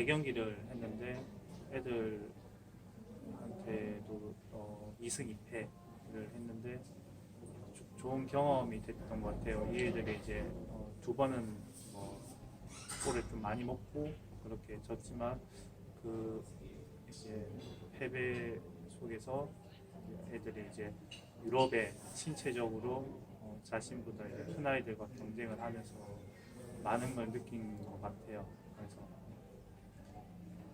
네 경기를 했는데 애들한테도 어, 2승 2패를 했는데 조- 좋은 경험이 됐던 것 같아요. 이 애들이 이제 어, 두 번은 뭐 골을 좀 많이 먹고 그렇게 졌지만 그 이제 패배 속에서 애들이 이제 유럽에 신체적으로 어, 자신보다 이제 큰 아이들과 경쟁을 하면서 많은 걸 느낀 것 같아요. 그래서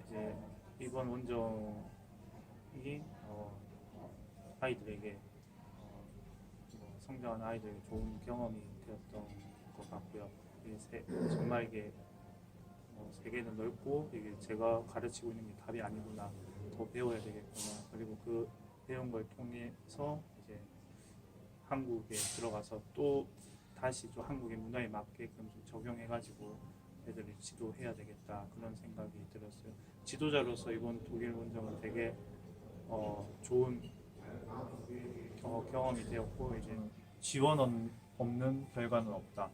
이제 이번 원정이 어, 아이들에게 어, 뭐 성장한 아이들에게 좋은 경험이 되었던 것 같고요. 이게 세- 정말 이게 어, 세계는 넓고 이게 제가 가르치고 있는 게 답이 아니구나 더 배워야 되겠구나 그리고 그 배운 걸 통해서 이제 한국에 들어가서 또 다시 좀 한국의 문화에 맞게끔 좀 적용해가지고 애들을 지도해야 되겠다 그런 생각이 들었어요. 지도자로서 이번 독일 원정은 되게 어, 좋은 어, 경험이 되었고 이제 지원 없- 없는 결과는 없다.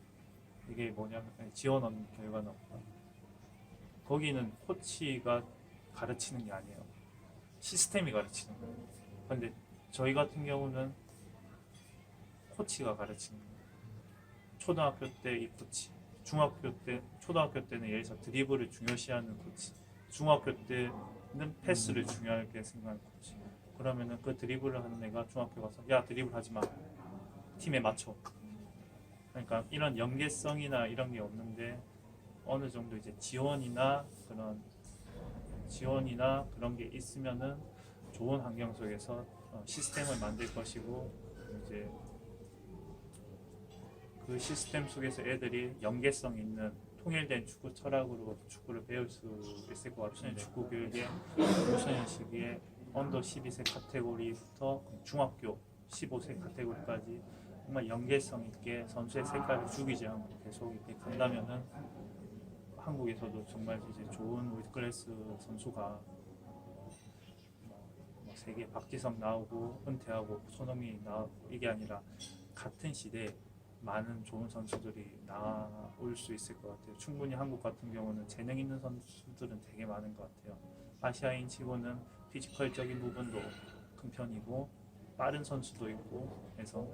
이게 뭐냐면 지원 없는 결과는 없다. 거기는 코치가 가르치는 게 아니에요. 시스템이 가르치는 거예요. 근데 저희 같은 경우는 코치가 가르치는 거예요. 초등학교 때 이 코치, 중학교 때, 초등학교 때는 예를 들어 드리블을 중요시하는 코치, 중학교 때는 패스를 중요하게 생각하는 코치. 그러면은 그 드리블을 하는 애가 중학교 가서 야 드리블 하지 마. 팀에 맞춰. 그러니까 이런 연계성이나 이런 게 없는데 어느 정도 이제 지원이나 그런 지원이나 그런 게 있으면은 좋은 환경 속에서 어, 시스템을 만들 것이고 이제 그 시스템 속에서 애들이 연계성 있는 통일된 축구 철학으로 축구를 배울 수 있을 것 같아요. 축구 교육의 유소년 시기에 언더 12세 카테고리부터 중학교 15세 카테고리까지 정말 연계성 있게 선수의 색깔을 죽이지 않고 계속 이렇게 간다면은 한국에서도 정말 이제 좋은 월클래스 선수가 뭐, 뭐 세계 박지성 나오고 은퇴하고 손흥민이 나오고 이게 아니라 같은 시대에 많은 좋은 선수들이 나올 수 있을 것 같아요. 충분히 한국 같은 경우는 재능 있는 선수들은 되게 많은 것 같아요. 아시아인 치고는 피지컬적인 부분도 큰 편이고 빠른 선수도 있고 해서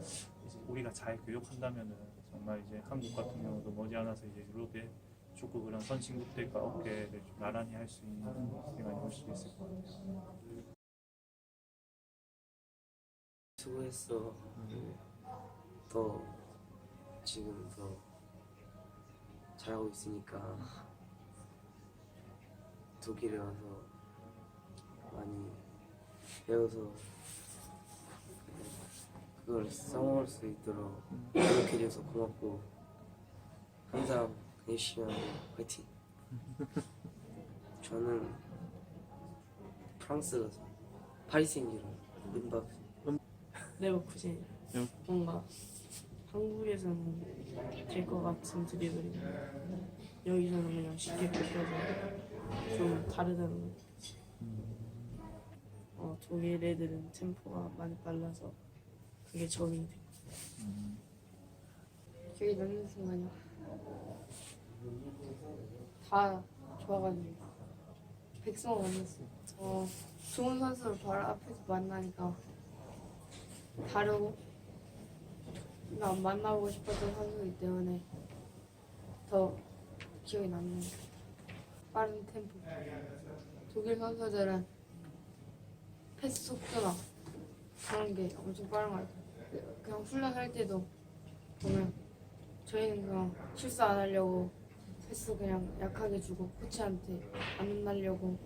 우리가 잘 교육한다면은 정말 이제 한국 같은 경우도 머지않아서 이제 유럽의 축구 그런 선진국들과 어깨를 좀 나란히 할 수 있는 시간이 올 수 있을 것 같아요. 수고했어. 더 지금 더 잘하고 있으니까 독일에 와서 많이 배워서 그걸 써먹을 수 있도록 노력해줘서 고맙고 항상 열심히 하고 화이팅. 저는 프랑스 가서 파리 생제르맹 은박 레버쿠젠 응. 뭔가 한국에서는 될 것 같은 드리블이 여기서는 그냥 쉽게 뺏겨서 좀 다르다는 거 어, 독일 애들은 템포가 많이 빨라서 그게 적응이 돼 기억에 남는 순간이요. 다 좋아가지고 백성을 만났어요. 어, 좋은 선수를 바로 앞에서 만나니까 다르고 나 만나보고 싶었던 선수이기 때문에 더 기억에 남는. 빠른 템포. 독일 선수들은 패스 속도나 그런 게 엄청 빠른 것 같아요. 그냥 훈련할 때도 보면 저희는 그냥 실수 안 하려고 패스 그냥 약하게 주고 코치한테 안 혼나려고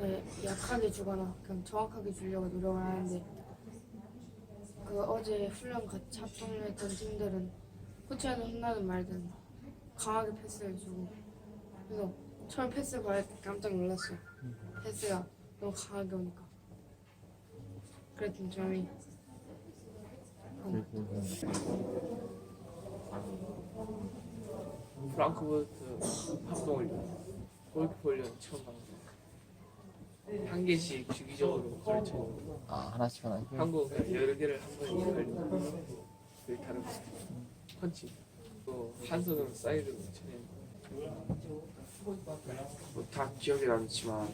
네, 약하게 주거나 그냥 정확하게 주려고 노력을 하는데 그 어제 훈련 같이 합동했던 팀들은 코치한테 혼나는 말든 강하게 패스를 주고 그래서 처음 패스 때 깜짝 놀랐어요. 패스가 너무 강하게 오니까. 그랬던 점이 프랑크푸르트 합동 훈련 골키퍼 훈련 처음 받는 한 개씩 주기적으로 가르쳐요 아 하나씩 하나씩 한국 여러 개를 한 번에 이끌리는 그 다른 펀치. 또한 손으로 사이드로 쳐내는 뭐다 기억이 남지만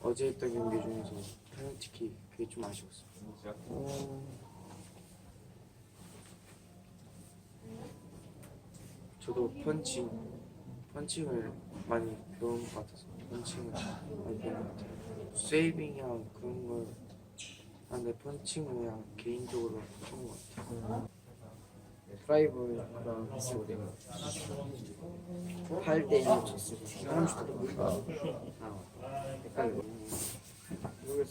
어제 했던 경기 중에서 페널티킥 그게 좀 아쉬웠어요. 저도 펀칭 펀칭을 많이 배운 것 같아서 펀칭을 배운 것 같아요. 세이빙이랑 그런 걸 하는데 펀칭은 그냥 개인적으로 좋은 것 같아요. 프라이브랑 비슷하고 내가 8대 1로 졌을 때. 수도 보니까. 아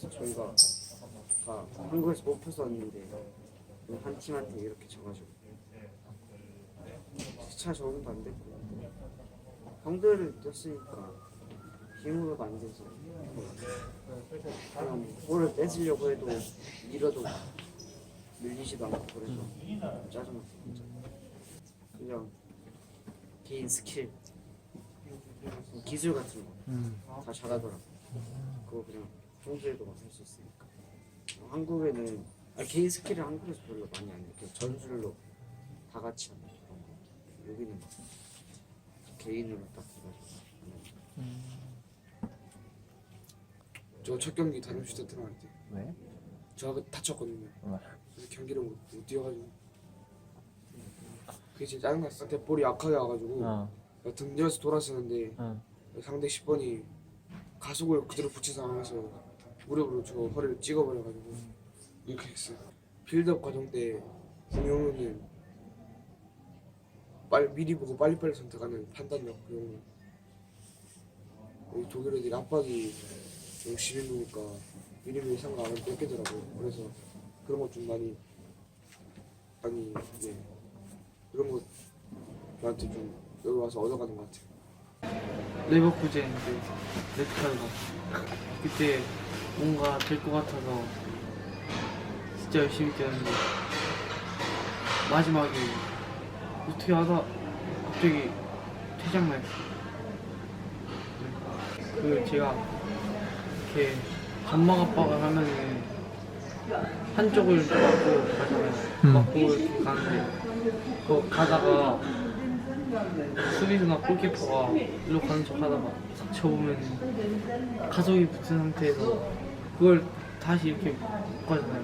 저희가 다 한국에서 뽑혀서 왔는데 한 팀한테 이렇게 져가지고. 차 적응도 안 됐고. 형들을 뛰었으니까 힘으로도 안 돼서. 그냥 볼을 뺏으려고 해도 밀어도 밀리지도 않고 그래서 짜증났어 진짜 그냥 개인 스킬 기술 같은 거다 잘하더라 그거 그냥 평소에도 할수 있으니까. 한국에는 아, 개인 스킬을 한국에서 별로 많이 안 해. 그냥 전술로 다 같이 하는 그런 거. 여기는 막 개인으로 딱 해가지고 저 첫 경기 다름슈타 들어갈 때 왜? 저 아까 다쳤거든요. 어. 그래서 경기를 못, 못 뛰어가지고 그게 진짜 짜증났어. 그때 볼이 약하게 와가지고 어. 내가 등지에서 돌아서는데 어. 상대 10번이 가속을 그대로 붙인 상황에서 무릎으로 저 허리를 찍어버려가지고 이렇게 했어요. 빌드업 과정 때 김영우는 빨리 미리 보고 빨리빨리 선택하는 판단력 그런 거. 이 독일 애들이 압박이 좀 심해 놓으니까 미리미리 생각 안 하고 뺏기더라고요. 그래서 그런 거좀 많이 많이 네 그런 거 저한테 좀 여기 와서 얻어가는 것 같아요. 레버쿠젠 그 레드카드가 그때 뭔가 될 것 같아서 진짜 열심히 뛰었는데 마지막에 어떻게 하다 갑자기 퇴장날 그 제가 이렇게 점막 압박을 하면은 한쪽을 가잖아요 맞고 이렇게 가는데 그 가다가 수비수나 골키퍼가 일로 가는 척 하다가 탁 쳐보면 가속이 붙은 상태에서 그걸 다시 이렇게 못 가잖아요.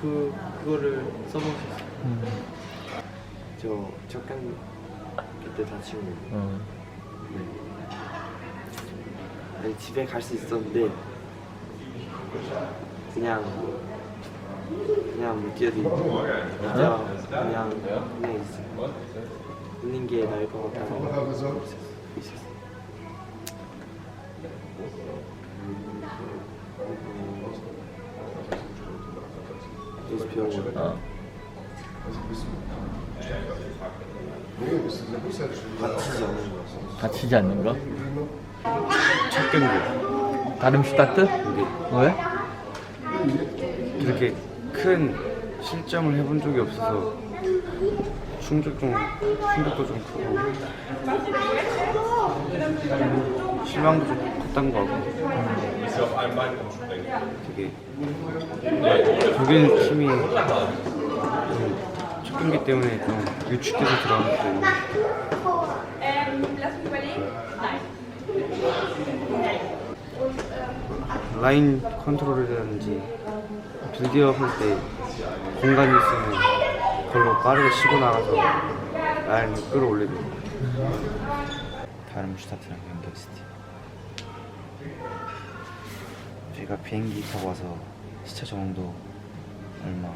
그 그거를 써본 수 있어요. 저첫 경기 때 다치고 어. 아니 집에 갈 수 있었는데 그냥 그냥 못 뛰어들고 진짜 그냥 그냥 있어 있는 게 나을 것 같다는 생각이 있었어. 그래서 병원 어. 다치지 않는 거였어. 다치지 않는 거? 첫 경기. 다른 슈타트? 왜? 그렇게 큰 실점을 해본 적이 없어서 충격 좀 충격도 좀 크고 좀 실망도 좀 컸던 것 같고 되게 독일 팀이 좀첫 경기 때문에 좀 위축돼서 들어간 것도 있는 것 같아요. 라인 컨트롤이라든지 빌드업 할 때 공간이 있으면 그걸로 빠르게 치고 나가서 라인을 끌어올리고 다른 슈타트랑 연결했을 때 제가 비행기 타고 와서 시차 적응도 얼마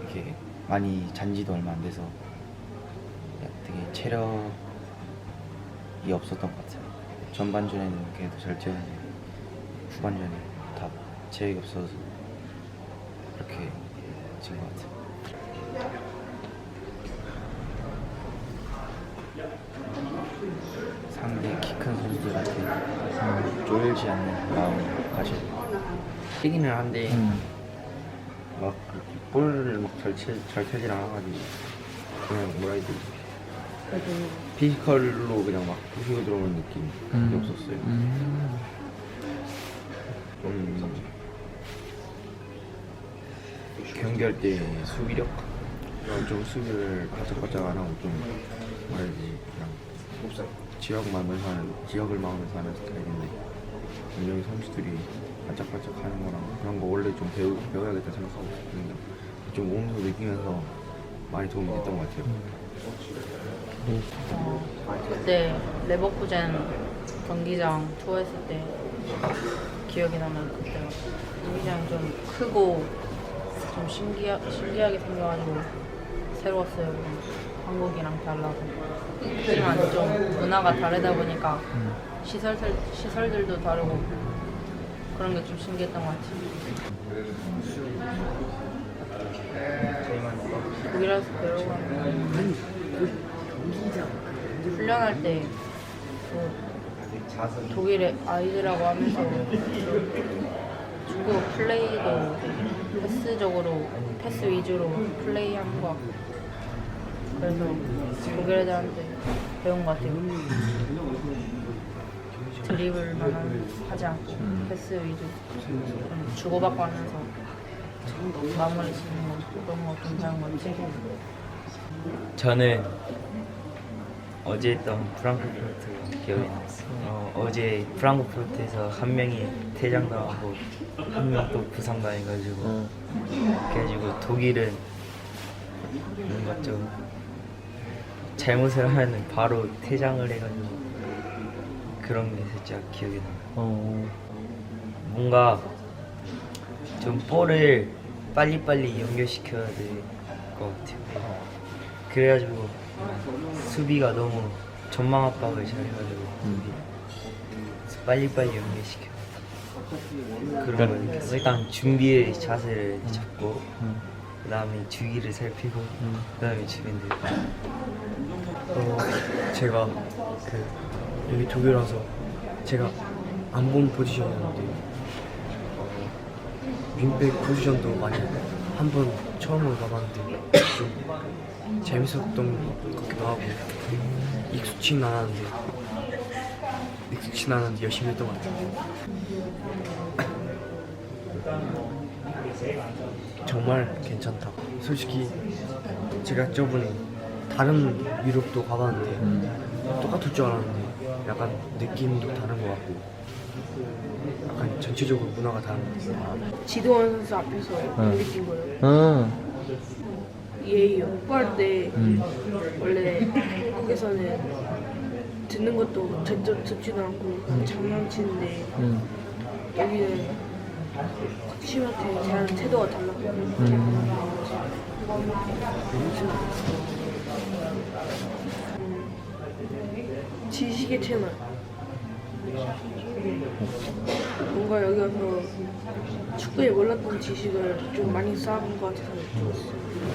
이렇게 많이 잔지도 얼마 안 돼서 되게 체력이 없었던 것 같아요. 전반전에는 그래도 잘 뛰었는데 후반전에 다 체력이 없어서 그렇게 진 것 같아요. 상대 키 큰 선수들한테 쫄지 않는 마음을 가지고 뛰기는 한데 음. 막 볼을 막잘잘 펴질 않아가지고 그냥 뭐라 해야 되지 피지컬로 그냥 막 부수고 들어오는 느낌이 음. 없었어요. 음. 경기할 때 수비력? 좀 수비를 바짝바짝 안 하고 좀 되지 그냥 지역만 사는 지역을 마음에서 하는 스타일인데 분명히 선수들이 반짝반짝 하는 거랑 그런 거 원래 좀 배우, 배워야겠다 생각하고 있었는데 좀 몸소 느끼면서 많이 도움이 됐던 것 같아요. 그때 레버쿠젠 경기장 투어했을 때 기억이 나면 그때 경기장이 좀 크고 좀 신기하, 신기하게 생겨가지고 새로웠어요. 한국이랑 달라서. 하지만 좀 문화가 다르다 보니까 시설들, 시설들도 다르고 그런 게 좀 신기했던 것 같아요. 독일에서 배우고 훈련할 때그 독일의 아이들하고 하면서 축구 플레이도 패스적으로 패스 위주로 플레이하는 것 그래서 독일 애들한테 배운 것 같아요. 드리블만 하지 않고 패스 위주 좀 주고받고 하면서 마무리 짓는 거 그런 거 괜찮은 것 같아요. 저는 어제 했던 프랑크푸르트 기억이 났어요. 어, 어제 프랑크푸르트에서 한 명이 퇴장당하고 한 명 또 부상당해가지고 그래가지고 독일은 뭔가 좀 잘못을 하면 바로 퇴장을 해가지고 그런 게 살짝 기억이 나요. 뭔가 좀 볼을 빨리빨리 연결시켜야 될 것 같아요. 그래가지고 수비가 너무 전망 압박을 잘해가지고 빨리빨리 연계시켜. 그런 걸 느꼈어 일단 준비의 자세를 잡고 그 다음에 주위를 살피고 그 다음에 주변들. 어, 제가 그 여기 독일 와서 제가 안 본 포지션이었는데 어, 윙백 포지션도 많이 한 번 처음으로 가봤는데 좀 재밌었던 것 같기도 하고 익숙치는 않았는데 익숙치는 않았는데 열심히 했던 것 같아요. 정말 괜찮다. 솔직히 제가 저번에 다른 유럽도 가봤는데 똑같을 줄 알았는데 약간 느낌도 다른 것 같고 약간 전체적으로 문화가 다른 것 같아요. 지도원 선수 앞에서 느낀 거예요. 응. 얘 역할 때 원래 한국에서는 듣는 것도 듣, 듣지도 않고 장난치는데 응. 여기는 코치한테 대하는 태도가 달라고 지식의 채널. 뭔가 여기 와서 축구에 몰랐던 지식을 좀 많이 쌓은 것 같아서 좋았어요